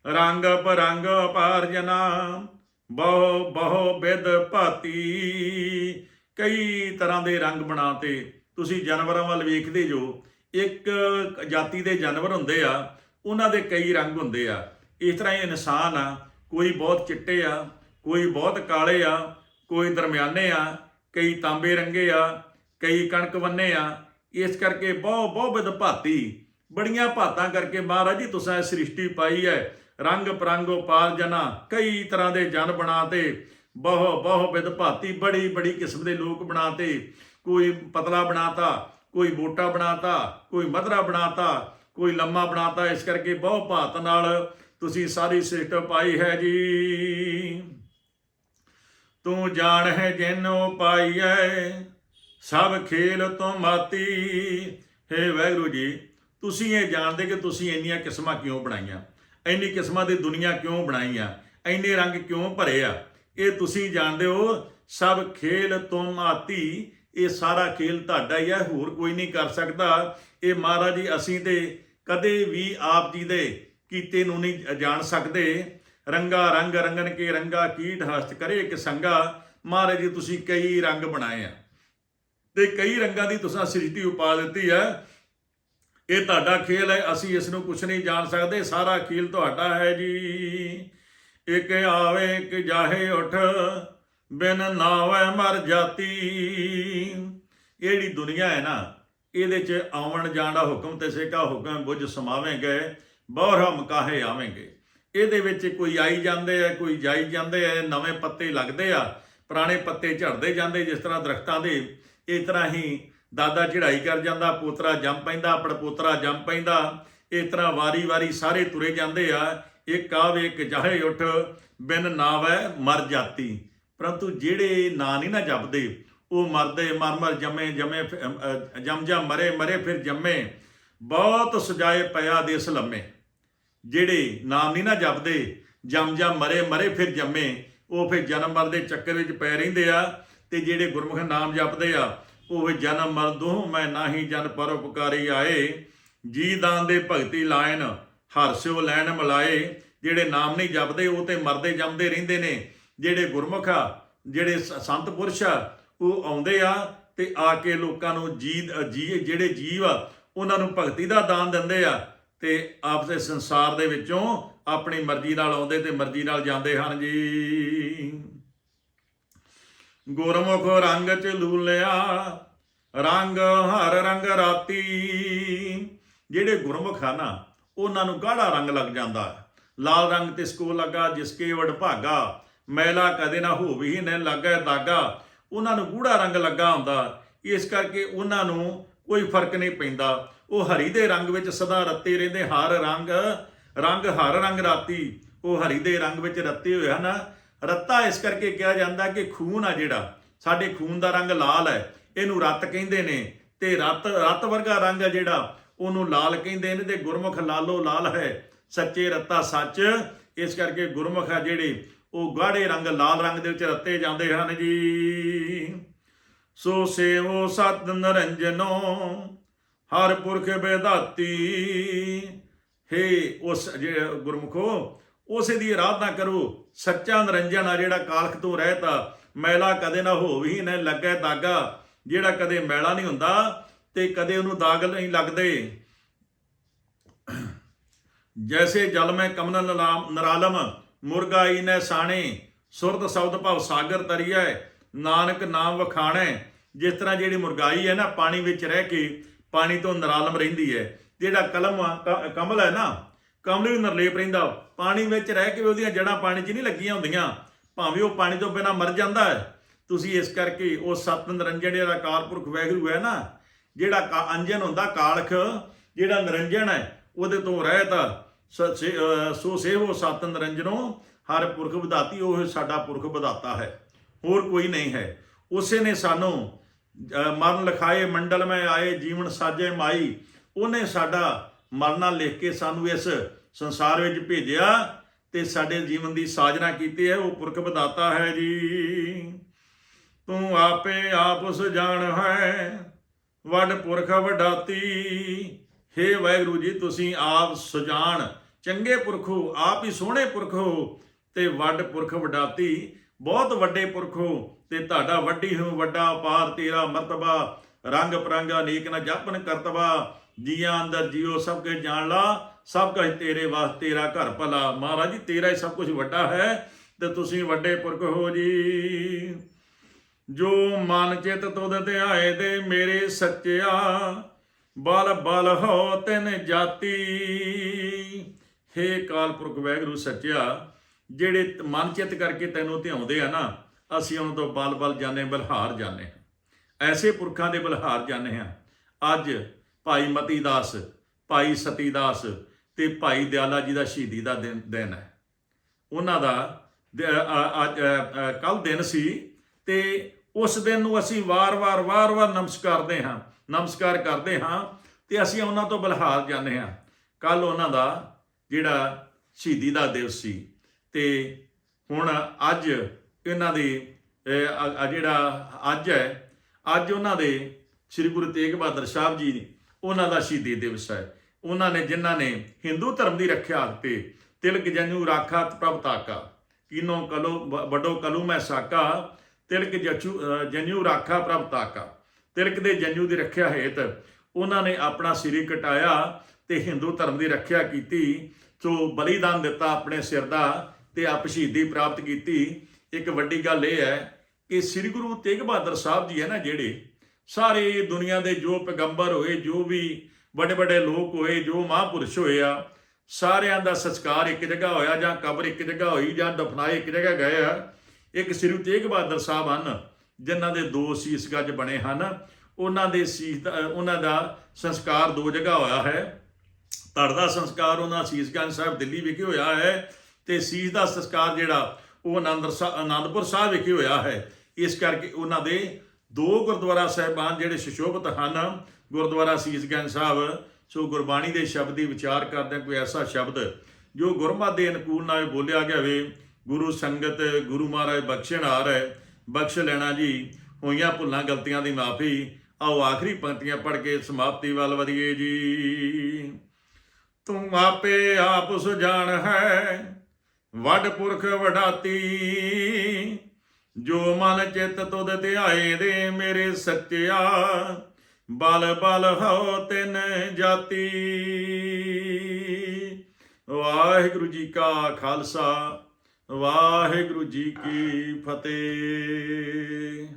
ਰੰਗ ਪਰੰਗ ਅਪਾਰ ਜਨਾ, ਬਹੁ ਬਹੁ ਬਿਦ ਭਾਤੀ। ਕਈ ਤਰ੍ਹਾਂ ਦੇ ਰੰਗ ਬਣਾਤੇ ਤੁਸੀਂ ਜਾਨਵਰਾਂ ਵੱਲ ਵੇਖਦੇ ਜੋ, ਇੱਕ ਜਾਤੀ ਦੇ ਜਾਨਵਰ ਹੁੰਦੇ ਆ, ਉਹਨਾਂ ਦੇ ਕਈ ਰੰਗ ਹੁੰਦੇ ਆ। ਇਸ ਤਰ੍ਹਾਂ ਹੀ ਇਨਸਾਨ ਆ, ਕੋਈ ਬਹੁਤ ਚਿੱਟੇ ਆ, ਕੋਈ ਬਹੁਤ ਕਾਲੇ ਆ ਕੋਈ ਦਰਮਿਆਨੇ ਆ, ਕਈ ਤਾਂਬੇ ਰੰਗੇ ਆ, ਕਈ ਕਣਕ ਵੰਨੇ ਆ, ਇਸ ਕਰਕੇ ਬਹੁ ਬਹੁ ਵਿਧ ਭਾਤੀ। ਬੜੀਆਂ ਭਾਤਾਂ ਕਰਕੇ ਮਹਾਰਾਜ ਜੀ, ਤੁਸੀਂ ਇਹ ਸ੍ਰਿਸ਼ਟੀ ਪਾਈ ਹੈ। ਰੰਗ ਪਰੰਗੋ ਪਾਲ ਜਨਾ, ਕਈ ਤਰ੍ਹਾਂ ਦੇ ਜਨ ਬਣਾਤੇ। ਬਹੁ ਬਹੁ ਵਿਦ ਭਾਤੀ, ਬੜੀ ਬੜੀ ਕਿਸਮ ਦੇ ਲੋਕ ਬਣਾਤੇ। ਕੋਈ ਪਤਲਾ ਬਣਾਤਾ, ਕੋਈ ਮੋਟਾ ਬਣਾਤਾ, ਕੋਈ ਮਧਰਾ ਬਣਾਤਾ, ਕੋਈ ਲੰਮਾ ਬਣਾਤਾ। ਇਸ ਕਰਕੇ ਬਹੁ ਭਾਤ ਨਾਲ ਤੁਸੀਂ ਸਾਰੀ ਸਿਸਟਮ ਪਾਈ ਹੈ ਜੀ। ਤੂੰ ਜਾਣ ਹੈ ਜਿਨੋ ਪਾਈਐ ਸਭ ਖੇਲ ਤੋਂ ਮਾਤੀ। ਹੈ ਵੈਗਰੂ ਜੀ, ਤੁਸੀਂ ਇਹ ਜਾਣਦੇ ਕਿ ਤੁਸੀਂ ਇੰਨੀਆਂ ਕਿਸਮਾਂ ਕਿਉਂ ਬਣਾਈਆਂ? ਇੰਨੀ ਕਿਸਮਾਂ ਦੀ ਦੁਨੀਆ ਕਿਉਂ ਬਣਾਈਆਂ ਇੰਨੇ ਰੰਗ ਕਿਉਂ ਭਰੇ ਆ? ਇਹ ਤੁਸੀਂ ਜਾਣਦੇ ਹੋ, ਸਭ ਖੇਲ ਤੋਂ ਮਾਤੀ, ਇਹ ਸਾਰਾ ਖੇਲ ਤੁਹਾਡਾ ਹੀ ਹੈ ਹੋਰ ਕੋਈ ਨਹੀਂ ਕਰ ਸਕਦਾ। ਇਹ ਮਹਾਰਾਜ ਜੀ, ਅਸੀਂ ਤੇ ਕਦੇ ਵੀ ਆਪ ਜੀ ਦੇ ਕੀਤੇ ਨੂੰ ਨਹੀਂ ਜਾਣ ਸਕਦੇ। ਰੰਗਾ ਰੰਗ ਰੰਗਨ ਕੇ ਰੰਗਾ ਕੀਟ ਹਸਤ ਕਰੇ ਇੱਕ ਸੰਗਾ। ਮਹਾਰਾਜ ਜੀ, ਤੁਸੀਂ ਕਈ ਰੰਗ ਬਣਾਏ ਆ। ਤੇ ਕਈ ਰੰਗਾਂ ਦੀ ਤੁਸੀਂ ਸ੍ਰਿਸ਼ਟੀ ਉਪਾ ਦਿੱਤੀ ਹੈ ਇਹ ਤੁਹਾਡਾ ਖੇਲ ਹੈ, ਅਸੀਂ ਇਸ ਨੂੰ ਕੁਝ ਨਹੀਂ ਜਾਣ ਸਕਦੇ। ਸਾਰਾ ਖੇਲ ਤੁਹਾਡਾ ਹੈ ਜੀ। ਇੱਕ ਆਵੇ, ਇੱਕ ਜਾਹੇ, ਉਠ, ਬਿਨ ਨਾਵੇ ਮਰ ਜਾਤੀ। ਇਹ ਜਿਹੜੀ ਦੁਨੀਆ ਹੈ ਨਾ, ਇਹਦੇ ਚ ਆਉਣ ਜਾਣ ਦਾ ਹੁਕਮ ਤੇ ਸੇਕਾ ਹੁਕਮ ਬੁਝ ਸਮਾਵੇਂਗੇ, ਬਹੁਰਮ ਕਾਹੇ ਆਵੇਂਗੇ। ਇਹਦੇ ਵਿੱਚ ਕੋਈ ਆਈ ਜਾਂਦੇ ਆ ਕੋਈ ਜਾਈ ਜਾਂਦੇ ਆ ਨਵੇਂ ਪੱਤੇ ਲੱਗਦੇ ਆ ਪੁਰਾਣੇ ਪੱਤੇ ਝੜਦੇ ਜਾਂਦੇ ਜਿਸ ਤਰ੍ਹਾਂ ਦਰਖਤਾਂ ਦੇ ਇਸ ਤਰ੍ਹਾਂ ਹੀ ਦਾਦਾ ਚੜਾਈ ਕਰ ਜਾਂਦਾ ਪੋਤਰਾ ਜੰਮ ਪੈਂਦਾ ਪੜਪੋਤਰਾ ਜੰਮ ਪੈਂਦਾ ਇਸ ਤਰ੍ਹਾਂ ਵਾਰੀ-ਵਾਰੀ ਸਾਰੇ ਤੁਰੇ ਜਾਂਦੇ ਆ ਇੱਕ ਆਵੇ ਇੱਕ ਜਾਹੇ ਉੱਠ ਬਿਨ ਨਾਵੈ ਮਰ ਜਾਤੀ। ਪਰੰਤੂ ਜਿਹੜੇ ਨਾਂ ਨਹੀਂ ਨਾ ਜਪਦੇ ਉਹ ਮਰਦੇ ਮਰ ਮਰ ਜੰਮੇ ਜੰਮੇ ਫਿਰ- ਅਮ, ਮਰੇ ਮਰੇ ਫਿਰ ਜੰਮੇ ਬਹੁਤ ਸਜਾਏ ਪਿਆ ਦੇਸ ਲੰਮੇ। ਜਿਹੜੇ ਨਾਮ ਨਹੀਂ ਨਾ ਜਪਦੇ, ਜੰਮ ਜਾ ਮਰੇ ਮਰੇ ਫਿਰ ਜੰਮੇ, ਉਹ ਫਿਰ ਜਨਮ ਮਰ ਦੇ ਚੱਕਰ ਵਿੱਚ ਪੈ ਰਹਿੰਦੇ ਆ ਤੇ ਜਿਹੜੇ ਗੁਰਮੁਖ ਨਾਮ ਜਪਦੇ ਆ, ਉਹ ਵੀ ਜਨਮ ਮਰ ਦੋਹ ਮੈਂ ਨਾਹੀ ਜਨ ਪਰਉਪਕਾਰੀ ਆਏ। ਜੀ ਦਾਨ ਦੇ ਭਗਤੀ ਲਾਇਨ ਹਰਸਿਓ ਲੈਣ ਮਲਾਏ। ਜਿਹੜੇ ਨਾਮ ਨਹੀਂ ਜਪਦੇ, ਉਹ ਤੇ ਮਰਦੇ ਜੰਮਦੇ ਰਹਿੰਦੇ ਨੇ। ਜਿਹੜੇ ਗੁਰਮੁਖ ਆ, ਜਿਹੜੇ ਸ- ਸੰਤ ਪੁਰਸ਼ ਆ, ਉਹ ਆਉਂਦੇ ਆ ਤੇ ਆ ਕੇ ਲੋਕਾਂ ਨੂੰ ਜੀ, ਜਿਹੜੇ ਜੀਵ ਆ, ਉਹਨਾਂ ਨੂੰ ਭਗਤੀ ਦਾ ਦਾਨ ਦਿੰਦੇ ਆ। ਤੇ ਆਪਸੇ ਸੰਸਾਰ ਦੇ ਵਿੱਚੋਂ ਆਪਣੀ ਮਰਜ਼ੀ ਨਾਲ ਆਉਂਦੇ ਤੇ ਮਰਜ਼ੀ ਨਾਲ ਜਾਂਦੇ ਹਨ ਜੀ। ਗੁਰਮੁਖ ਰੰਗ ਚ ਲੂਲਿਆ, ਰੰਗ ਹਰ ਰੰਗ ਰਾਤੀ। ਜਿਹੜੇ ਗੁਰਮੁਖ ਹਨ ਉਹਨਾਂ ਨੂੰ ਗਾੜਾ ਰੰਗ ਲੱਗ ਜਾਂਦਾ। ਲਾਲ ਰੰਗ ਤਿਸ ਕੋ ਲੱਗਾ, ਜਿਸਕੇ ਵਡ ਭਾਗਾ। ਮੈਲਾ ਕਦੇ ਨਾ ਹੋ ਵੀ ਨ, ਲੱਗਾ ਦਾਗਾ। ਉਹਨਾਂ ਨੂੰ ਗੂੜਾ ਰੰਗ ਲੱਗਾ ਹੁੰਦਾ। ਇਸ ਕਰਕੇ ਉਹਨਾਂ ਨੂੰ ਕੋਈ ਫ਼ਰਕ ਨਹੀਂ ਪੈਂਦਾ। ਉਹ ਹਰੀ ਦੇ ਰੰਗ ਵਿੱਚ ਸਦਾ ਰੱਤੇ ਰਹਿੰਦੇ, ਹਰ ਰੰਗ ਰੰਗ ਹਰ ਰੰਗ ਰਾਤੀ। ਉਹ ਹਰੀ ਦੇ ਰੰਗ ਵਿੱਚ ਰੱਤੇ ਹੋਏ ਹਨ। ਰੱਤਾ ਇਸ ਕਰਕੇ ਕਿਹਾ ਜਾਂਦਾ ਕਿ ਖੂਨ ਆ ਜਿਹੜਾ, ਸਾਡੇ ਖੂਨ ਦਾ ਰੰਗ ਲਾਲ ਹੈ। ਇਹਨੂੰ ਰੱਤ ਕਹਿੰਦੇ ਨੇ ਤੇ ਰੱਤ ਰੱਤ ਵਰਗਾ ਰੰਗ ਹੈ ਜਿਹੜਾ, ਉਹਨੂੰ ਲਾਲ ਕਹਿੰਦੇ ਨੇ ਤੇ ਗੁਰਮੁਖ ਲਾਲੋ ਲਾਲ ਹੈ। ਸੱਚੇ ਰੱਤਾ ਸੱਚ। ਇਸ ਕਰਕੇ ਗੁਰਮੁਖ ਆ ਜਿਹੜੇ, ਉਹ ਗਾੜੇ ਰੰਗ, ਲਾਲ ਰੰਗ ਦੇ ਵਿੱਚ ਰੱਤੇ ਜਾਂਦੇ ਹਨ ਜੀ। ਸੋ ਸੇਵੋ ਸਤ ਨਰੰਜਨੋ ਹਰ ਪੁਰਖ ਬੇਦਾਤੀ ਹੇ ਉਸ ਗੁਰਮੁਖੋ, ਉਸੇ ਦੀ ਆਰਾਧਨਾ ਕਰੋ। ਸੱਚਾ ਨਿਰੰਜਨ ਆ ਜਿਹੜਾ ਕਾਲਖ ਤੋਂ ਰਹਿਤਾ ਮੈਲਾ ਕਦੇ ਨਾ ਹੋਵੀ, ਨਾ ਲੱਗੇ ਦਾਗਾ। ਜਿਹੜਾ ਕਦੇ ਮੈਲਾ ਨਹੀਂ ਹੁੰਦਾ ਤੇ ਕਦੇ ਉਹਨੂੰ ਦਾਗ ਨਹੀਂ ਲੱਗਦੇ। ਜੈਸੇ ਜਲ ਮੈਂ ਕਮਨ ਨਲਾਮ- ਨਰਾਲਮ ਮੁਰਗਾਈ ਨੇ ਸਾਣੇ। ਸੁਰਤ ਸ਼ਬਦ ਭਵ ਸਾਗਰ ਤਰੀਐ। ਨਾਨਕ ਨਾਮ ਵਖਾਣੈ। ਜਿਸ ਤਰ੍ਹਾਂ ਜਿਹੜੀ ਮੁਰਗਾਈ ਹੈ ਨਾ, ਪਾਣੀ ਵਿੱਚ ਰਹਿ ਕੇ ਪਾਣੀ ਤੋਂ ਨਰਾਲਮ ਰਹਿੰਦੀ ਹੈ। ਜਿਹੜਾ ਕਲਮ ਕਮਲ ਹੈ ਨਾ, ਕਮਲ ਵੀ ਨਰਲੇਪ ਰਹਿੰਦਾ। ਪਾਣੀ ਵਿੱਚ ਰਹਿ ਕੇ ਵੀ ਉਹਦੀਆਂ ਜੜਾਂ ਪਾਣੀ 'ਚ ਨਹੀਂ ਲੱਗੀਆਂ ਹੁੰਦੀਆਂ। ਭਾਵੇਂ ਉਹ ਪਾਣੀ ਤੋਂ ਬਿਨਾਂ ਮਰ ਜਾਂਦਾ ਹੈ। ਤੁਸੀਂ ਇਸ ਕਰਕੇ ਉਹ ਸਤ ਨਿਰੰਜਨ ਜਿਹੜਾ ਕਾਲਪੁਰਖ ਵੈਗਰੂ ਹੈ ਨਾ, ਜਿਹੜਾ ਕਾ- ਅੰਜਨ ਹੁੰਦਾ ਕਾਲਖ, ਜਿਹੜਾ ਨਿਰੰਜਨ ਹੈ, ਉਹਦੇ ਤੋਂ ਰਹਿਤ ਸ- ਸੇ- ਅਹ, ਸੋ ਸੇਵੋ ਸਤ ਨਿਰੰਜਨੋ, ਹਰ ਪੁਰਖ ਵਿਦਾਤੀ ਉਹ ਸਾਡਾ ਪੁਰਖ ਵਿਦਾਤਾ ਹੈ। ਹੋਰ ਕੋਈ ਨਹੀਂ ਹੈ। ਉਸੇ ਨੇ ਸਾਨੂੰ ਮਰਨ ਲਿਖਾਏ, ਮੰਡਲ ਮੈਂ ਆਏ, ਜੀਵਨ ਸਾਜੇ ਮਾਈ। ਉਹਨੇ ਸਾਡਾ ਮਰਨਾ ਲਿਖ ਕੇ ਸਾਨੂੰ ਇਸ ਸੰਸਾਰ ਵਿੱਚ ਭੇਜਿਆ ਤੇ ਸਾਡੇ ਜੀਵਨ ਦੀ ਸਾਜਨਾ ਕੀਤੀ ਹੈ। ਉਹ ਪੁਰਖ ਵਿਦਾਤਾ ਹੈ ਜੀ। ਤੂੰ ਆਪੇ ਆਪ ਉਸ ਜਾਣ ਹੈ, ਵੱਡ ਪੁਰਖ ਵਡਾਤੀ। ਹੇ ਵਾਹਿਗੁਰੂ ਜੀ, ਤੁਸੀਂ ਆਪ ਸੁਜਾਨ ਚੰਗੇ ਪੁਰਖ ਹੋ, ਆਪ ਹੀ ਸੋਹਣੇ ਪੁਰਖ ਹੋ ਤੇ ਵੱਡ ਪੁਰਖ ਵਡਾਤੀ। ਬਹੁਤ ਵੱਡੇ ਪੁਰਖ ਹੋ ਤੇ ਤੁਹਾਡਾ ਵੱਡੀ ਹੋ ਵੱਡਾ ਅਪਾਰ, ਤੇਰਾ ਮਰਤਬਾ, ਰੰਗ ਪਰੰਗਾ ਨੀਕ ਨਾ ਜਾਪਨ ਕਰਤਬਾ, ਜੀਆਂ ਅੰਦਰ ਜਿਉ ਸਭ ਕੇ ਜਾਣ ਲਾ, ਸਭ ਕੁਝ ਤੇਰੇ ਵਾਸਤੇ, ਤੇਰਾ ਘਰ ਭਲਾ। ਮਹਾਰਾਜ ਜੀ, ਤੇਰਾ ਹੀ ਸਭ ਕੁਝ ਵੱਡਾ ਹੈ, ਤੇ ਤੁਸੀਂ ਵੱਡੇ ਪੁਰਖ ਹੋ ਜੀ। ਜੋ ਮਨ ਚਿਤ ਤੁਧ ਧਿਆਏ ਦੇ ਮੇਰੇ ਸੱਚਿਆ, ਬਲ ਬਲ ਹੋ ਤਿਨ ਜਾਤੀ। ਹੇ ਕਾਲ ਪੁਰਖ ਵੈਗਰੂ ਸੱਚਿਆ, ਜਿਹੜੇ ਮਨ ਚਿੱਤ ਕਰਕੇ ਤੈਨੂੰ ਧਿਆਉਂਦੇ ਆ ਨਾ ਅਸੀਂ ਉਹਨਾਂ ਤੋਂ ਬਲ ਬਲ ਜਾਣੇ ਬਲਹਾਰ ਜਾਣੇ ਹਾਂ। ਐਸੇ ਪੁਰਖਾਂ ਦੇ ਬਲਹਾਰ ਜਾਣੇ ਹਾਂ। ਅੱਜ ਭਾਈ ਮਤੀ ਦਾਸ ਭਾਈ ਸਤੀ ਦਾਸ ਤੇ ਭਾਈ ਦਿਆਲਾ ਜੀ ਦਾ ਸ਼ਹੀਦੀ ਦਾ ਦਿਨ ਦਿਨ ਹੈ। ਉਹਨਾਂ ਦਾ ਅੱਜ ਕੱਲ ਦਿਨ ਸੀ ਤੇ ਉਸ ਦਿਨ ਨੂੰ ਅਸੀਂ ਵਾਰ-ਵਾਰ ਵਾਰ-ਵਾਰ ਨਮਸਕਾਰਦੇ ਹਾਂ। ਨਮਸਕਾਰ ਕਰਦੇ ਹਾਂ ਤੇ ਅਸੀਂ ਉਹਨਾਂ ਤੋਂ ਬਲਹਾਰ ਜਾਂਦੇ ਹਾਂ। ਕੱਲ ਉਹਨਾਂ ਦਾ ਜਿਹੜਾ ਸ਼ਹੀਦੀ ਦਾ ਦਿਵਸ ਸੀ ਤੇ ਹੁਣ ਅੱਜ ਇਹਨਾਂ ਦੇ ਜਿਹੜਾ ਅੱਜ ਹੈ, ਅੱਜ ਉਹਨਾਂ ਦੇ ਸ੍ਰੀ ਗੁਰੂ ਤੇਗ ਬਹਾਦਰ ਸਾਹਿਬ ਜੀ ਨੇ ਉਹਨਾਂ ਦਾ ਸ਼ਹੀਦੀ ਦਿਵਸ ਹੈ। ਉਹਨਾਂ ਨੇ, ਜਿਨ੍ਹਾਂ ਨੇ ਹਿੰਦੂ ਧਰਮ ਦੀ ਰੱਖਿਆ ਤੇ ਤਿਲਕ ਜਨੂ ਰਾਖਾ ਪ੍ਰਭ ਤਾਕਾ, ਕੀਨੋ ਕਲੋ ਬ- ਵੱਡੋ ਕਲੂ ਮੈਂ ਸਾਕਾ, ਤਿਲਕ ਜਚੂ ਜਨੂ ਰਾਖਾ ਪ੍ਰਭ ਤਾਕਾ। ਤਿਲਕ ਦੇ ਜਨੂ ਦੀ ਰੱਖਿਆ ਹੇਤ ਉਹਨਾਂ ਨੇ ਆਪਣਾ ਸਿਰ ਕਟਾਇਆ ਤੇ ਹਿੰਦੂ ਧਰਮ ਦੀ ਰੱਖਿਆ ਕੀਤੀ, ਸੋ ਬਲੀਦਾਨ ਦਿੱਤਾ ਆਪਣੇ ਸਿਰ ਦਾ ਤੇ ਆਪ ਸ਼ਹੀਦੀ ਪ੍ਰਾਪਤ ਕੀਤੀ। ਇੱਕ ਵੱਡੀ ਗੱਲ ਇਹ ਹੈ ਕਿ ਸ੍ਰੀ ਗੁਰੂ ਤੇਗ ਬਹਾਦਰ ਸਾਹਿਬ ਜੀ ਹੈ ਨਾ ਜਿਹੜੇ ਸਾਰੇ ਦੁਨੀਆ ਦੇ ਜੋ ਪੈਗੰਬਰ ਹੋਏ, ਜੋ ਵੀ ਵੱਡੇ ਵੱਡੇ ਲੋਕ ਹੋਏ, ਜੋ ਮਹਾਂਪੁਰਸ਼ ਹੋਏ ਆ, ਸਾਰਿਆਂ ਦਾ ਸੰਸਕਾਰ ਇੱਕ ਜਗ੍ਹਾ ਹੋਇਆ ਜਾਂ ਕਬਰ ਇੱਕ ਜਗ੍ਹਾ ਹੋਈ ਜਾਂ ਦਫਨਾਏ ਇੱਕ ਜਗ੍ਹਾ ਗਏ ਆ, ਇੱਕ ਸ੍ਰੀ ਗੁਰੂ ਤੇਗ ਬਹਾਦਰ ਸਾਹਿਬ ਹਨ ਜਿਨ੍ਹਾਂ ਦੇ ਦੋ ਸੀਸ ਗੱਜ ਬਣੇ ਹਨ। ਉਹਨਾਂ ਦੇ ਸੀਸ ਦਾ- ਉਹਨਾਂ ਦਾ ਸੰਸਕਾਰ ਦੋ ਜਗ੍ਹਾ ਹੋਇਆ ਹੈ। ਧੜ ਦਾ ਸੰਸਕਾਰ ਉਹਨਾਂ ਸੀਸਗੰਜ ਸਾਹਿਬ ਦਿੱਲੀ ਵਿਖੇ ਹੋਇਆ ਹੈ ਤੇ ਸੀਸ ਦਾ ਸੰਸਕਾਰ ਜਿਹੜਾ ਉਹ ਆਨੰਦਰ ਸਾਹਿਬ ਆਨੰਦਪੁਰ ਸਾਹਿਬ ਵਿਖੇ ਹੋਇਆ ਹੈ। ਇਸ ਕਰਕੇ ਉਹਨਾਂ ਦੇ ਦੋ ਗੁਰਦੁਆਰਾ ਸਾਹਿਬਾਨ ਜਿਹੜੇ ਸੁਸ਼ੋਭਿਤ ਹਨ, ਗੁਰਦੁਆਰਾ ਸੀਸਗੰਜ ਸਾਹਿਬ, ਸੋ ਗੁਰਬਾਣੀ ਦੇ ਸ਼ਬਦ ਦੀ ਵਿਚਾਰ ਕਰਦੇ ਕੋਈ ਐਸਾ ਸ਼ਬਦ ਜੋ ਗੁਰਮਤ ਦੇ ਅਨੁਕੂਲ ਨਾਲ ਬੋਲਿਆ ਗਿਆ ਹੋਵੇ ਗੁਰੂ ਸੰਗਤ, ਗੁਰੂ ਮਹਾਰਾਜ ਬਖਸ਼ਣਹਾਰ ਹੈ, ਬਖਸ਼ ਲੈਣਾ ਜੀ, ਹੋਈਆਂ ਭੁੱਲਾਂ ਗਲਤੀਆਂ ਦੀ ਮਾਫੀ, ਆਓ ਆਖਰੀ ਪੰਕਤੀਆਂ ਪੜ੍ਹ ਕੇ ਸਮਾਪਤੀ ਵੱਲ ਵਧੀਏ ਜੀ। ਤੂੰ ਆਪੇ ਆਪ ਸੁਜਾਨ ਹੈ ਵੱਡ ਪੁਰਖ ਵਡਾਤੀ, ਜੋ ਮਨ ਚਿਤ ਤੁਧ ਧਿਆਏ ਦੇ ਮੇਰੇ ਸੱਚਿਆ, ਬਲ ਬਲ ਹੋ ਤਿਨ ਜਾਤੀ। ਵਾਹਿਗੁਰੂ ਜੀ ਕਾ ਖਾਲਸਾ, ਵਾਹਿਗੁਰੂ ਜੀ ਕੀ ਫਤਿਹ।